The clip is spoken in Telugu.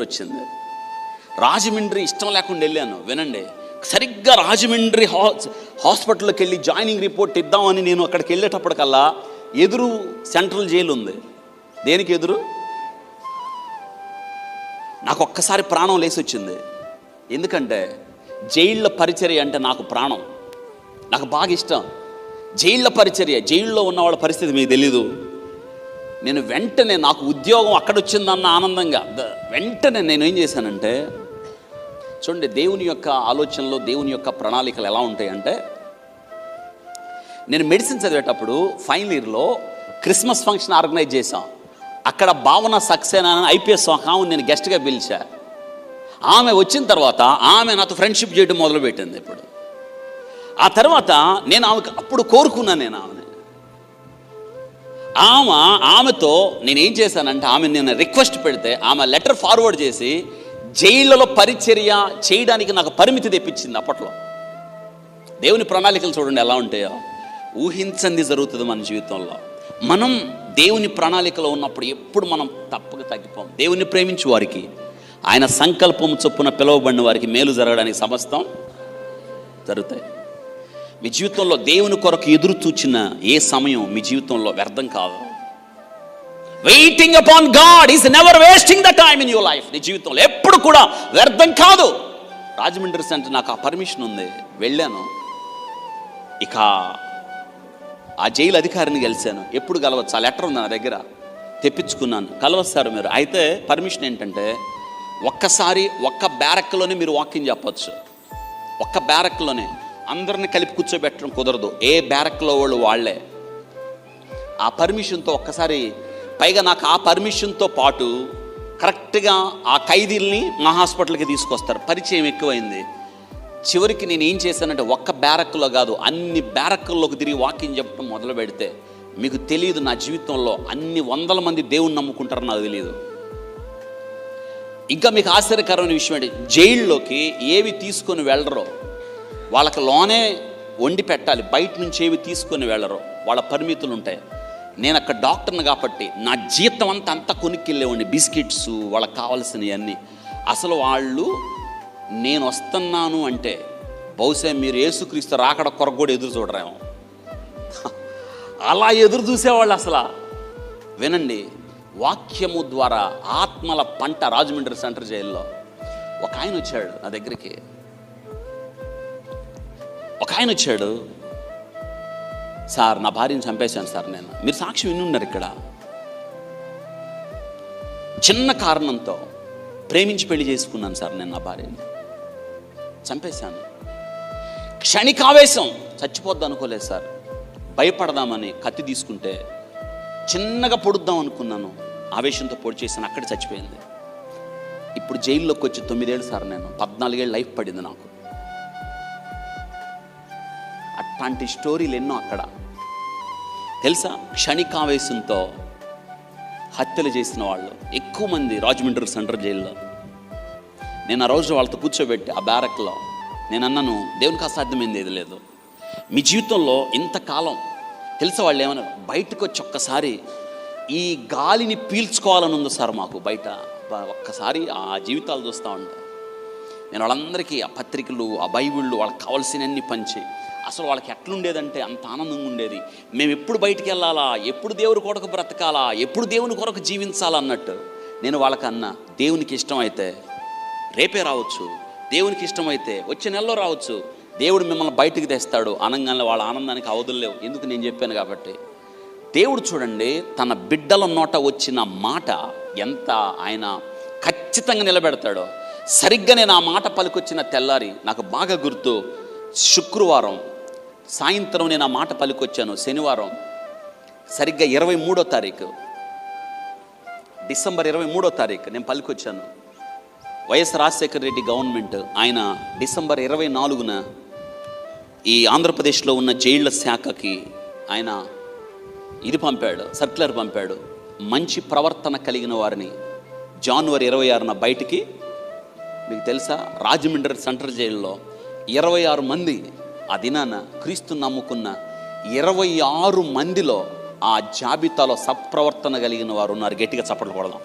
వచ్చింది. రాజమండ్రి ఇష్టం లేకుండా వెళ్ళాను. వినండి. సరిగ్గా రాజమండ్రి హా హాస్పిటల్కి వెళ్ళి జాయినింగ్ రిపోర్ట్ ఇద్దామని నేను అక్కడికి వెళ్ళేటప్పటికల్లా ఎదురు సెంట్రల్ జైలు ఉంది. దేనికి ఎదురు? నాకు ఒక్కసారి ప్రాణం లేసి వచ్చింది. ఎందుకంటే జైళ్ళ పరిచర్య అంటే నాకు ప్రాణం. నాకు బాగా ఇష్టం. జైళ్ళ పరిచర్య జైల్లో ఉన్న వాళ్ళ పరిస్థితి మీకు తెలీదు. నేను వెంటనే నాకు ఉద్యోగం అక్కడొచ్చిందన్న ఆనందంగా వెంటనే నేను ఏం చేశానంటే చూడండి దేవుని యొక్క ఆలోచనలో దేవుని యొక్క ప్రణాళికలు ఎలా ఉంటాయంటే నేను మెడిసిన్ చదివేటప్పుడు ఫైనల్ ఇయర్లో క్రిస్మస్ ఫంక్షన్ ఆర్గనైజ్ చేశాం. అక్కడ భావన సక్సేనా అని ఐపీఎస్ ఆమె నేను గెస్ట్గా పిలిచా. ఆమె వచ్చిన తర్వాత ఆమె నాతో ఫ్రెండ్షిప్ చేయడం మొదలుపెట్టింది ఇప్పుడు. ఆ తర్వాత నేను ఆమెకు అప్పుడు కోరుకున్నాను నేను ఆమె ఆమె ఆమెతో నేను ఏం చేశానంటే ఆమె నేను రిక్వెస్ట్ పెడితే ఆమె లెటర్ ఫార్వర్డ్ చేసి జైళ్ళలో పరిచర్య చేయడానికి నాకు పరిమితి తెప్పించింది అప్పట్లో. దేవుని ప్రణాళికలు చూడండి ఎలా ఉంటాయో. ఊహించంది జరుగుతుంది మన జీవితంలో. మనం దేవుని ప్రణాళికలో ఉన్నప్పుడు ఎప్పుడు మనం తప్పక తగ్గిపోం. దేవుని ప్రేమించు వారికి ఆయన సంకల్పం చొప్పున పిలువబడిన వారికి మేలు జరగడానికి సమస్తం జరుగుతాయి. మీ జీవితంలో దేవుని కొరకు ఎదురు చూచిన ఏ సమయం మీ జీవితంలో వ్యర్థం కాదు. Waiting upon God is never wasting the time in your life నీ జీవితంలో ఎప్పుడు కూడా వ్యర్థం కాదు. రాజమండ్రి సెంటర్ నాకు ఆ పర్మిషన్ ఉంది. వెళ్ళాను. ఇక ఆ జైలు అధికారిని కలిశాను. ఎప్పుడు కలవచ్చు? ఆ లెటర్ ఉంది నా దగ్గర. తెప్పించుకున్నాను. కలవస్తారు మీరు. అయితే పర్మిషన్ ఏంటంటే ఒక్కసారి ఒక్క బ్యారక్లోనే మీరు వాకింగ్ చెప్పచ్చు. ఒక్క బ్యారక్లోనే. అందరిని కలిపి కూర్చోబెట్టడం కుదరదు. ఏ బ్యారక్లో వాళ్ళు వాళ్ళే. ఆ పర్మిషన్తో ఒక్కసారి పైగా నాకు ఆ పర్మిషన్తో పాటు కరెక్ట్గా ఆ ఖైదీల్ని మా హాస్పిటల్కి తీసుకొస్తారు. పరిచయం ఎక్కువైంది. చివరికి నేను ఏం చేశానంటే ఒక్క బ్యారక్లో కాదు అన్ని బ్యారక్ల్లోకి తిరిగి వాకింగ్ చెప్పడం మొదలు పెడితే మీకు తెలియదు నా జీవితంలో అన్ని వందల మంది దేవుణ్ణి నమ్ముకుంటారో నాకు తెలియదు. ఇంకా మీకు ఆశ్చర్యకరమైన విషయం ఏంటి? జైల్లోకి ఏవి తీసుకొని వెళ్ళరో వాళ్ళకి లోనే వండి పెట్టాలి. బయట నుంచి ఏవి తీసుకొని వెళ్ళరు. వాళ్ళ పరిమితులు ఉంటాయి. నేను అక్కడ డాక్టర్ని కాబట్టి నా జీతం అంతా అంతా కొనుక్కెళ్ళేవాడిని బిస్కెట్స్ వాళ్ళకి కావాల్సినవి అన్నీ అసలు వాళ్ళు నేను వస్తున్నాను అంటే బహుశా మీరు యేసుక్రీస్తు రాకడ కొరకు కూడా ఎదురు చూడరేమో. అలా ఎదురు చూసేవాళ్ళు అసలు. వినండి వాక్యము ద్వారా ఆత్మల పంట రాజమండ్రి సెంటర్ జైల్లో. ఒక ఆయన వచ్చాడు నా దగ్గరికి. ఒక ఆయన వచ్చాడు. సార్ నా భార్యను చంపేశాను సార్ నేను. మీరు సాక్షి వినున్నారు ఇక్కడ. చిన్న కారణంతో ప్రేమించి పెళ్ళి చేసుకున్నాను సార్ నేను నా భార్యని. చంపేశాను. క్షణికావేశం. చచ్చిపోద్ది అనుకోలేదు సార్. భయపడదామని కత్తి తీసుకుంటే చిన్నగా పొడుద్దాం అనుకున్నాను. ఆవేశంతో పొడి చేశాను అక్కడ చచ్చిపోయింది. ఇప్పుడు జైల్లోకి వచ్చి తొమ్మిదేళ్ళు సార్ నేను. పద్నాలుగేళ్ళు లైఫ్ పడింది నాకు. అట్లాంటి స్టోరీలు ఎన్నో అక్కడ. తెలుసా? క్షణికావేశంతో హత్యలు చేసిన వాళ్ళు. ఎక్కువ మంది రాజమండ్రి సెంట్రల్ జైల్లో. నేను ఆ రోజు వాళ్ళతో కూర్చోబెట్టి ఆ బ్యారక్లో నేను అన్నాను దేవునికి అసాధ్యమైంది ఏది లేదు. మీ జీవితంలో ఇంతకాలం తెలుసా వాళ్ళు ఏమన్నా బయటకు వచ్చి ఒక్కసారి ఈ గాలిని పీల్చుకోవాలని ఉంది సార్ మాకు బయట? ఒక్కసారి ఆ జీవితాలు చూస్తూ ఉంటాయి నేను వాళ్ళందరికీ ఆ పత్రికలు ఆ బైబిళ్ళు వాళ్ళకి కావాల్సినన్ని పంచే. అసలు వాళ్ళకి ఎట్లుండేదంటే అంత ఆనందంగా ఉండేది. మేము ఎప్పుడు బయటికి వెళ్ళాలా? ఎప్పుడు దేవుని కొరకు బ్రతకాలా? ఎప్పుడు దేవుని కొరకు జీవించాలా అన్నట్టు. నేను వాళ్ళకి అన్నా దేవునికి ఇష్టమైతే రేపే రావచ్చు. దేవునికి ఇష్టమైతే వచ్చే నెలలో రావచ్చు. దేవుడు మిమ్మల్ని బయటికి తెస్తాడు. అనగానే వాళ్ళ ఆనందానికి అవధులు లేవు. ఎందుకు నేను చెప్పాను కాబట్టి? దేవుడు చూడండి తన బిడ్డల నోట వచ్చిన మాట ఎంత ఆయన ఖచ్చితంగా నిలబెడతాడో. సరిగ్గా నేను ఆ మాట పలికొచ్చిన తెల్లారి నాకు బాగా గుర్తు. శుక్రవారం సాయంత్రం నేను ఆ మాట పలికొచ్చాను శనివారం సరిగ్గా ఇరవై మూడో తారీఖు. డిసెంబర్ ఇరవై మూడో తారీఖు నేను పలికొచ్చాను. వైఎస్ రాజశేఖర రెడ్డి గవర్నమెంట్ ఆయన డిసెంబర్ ఇరవై నాలుగున ఈ ఆంధ్రప్రదేశ్లో ఉన్న జైళ్ళ శాఖకి ఆయన ఇది పంపాడు సర్క్యులర్ పంపాడు. మంచి ప్రవర్తన కలిగిన వారిని జనవరి ఇరవై ఆరున బయటికి మీకు తెలుసా? రాజమండ్రి సెంట్రల్ జైల్లో ఇరవై ఆరు మంది ఆ దినాన క్రీస్తు నమ్ముకున్న ఇరవై ఆరు మందిలో ఆ జాబితాలో సత్ప్రవర్తన కలిగిన వారు ఉన్నారు గట్టిగా చప్పట్లు కొడదాం.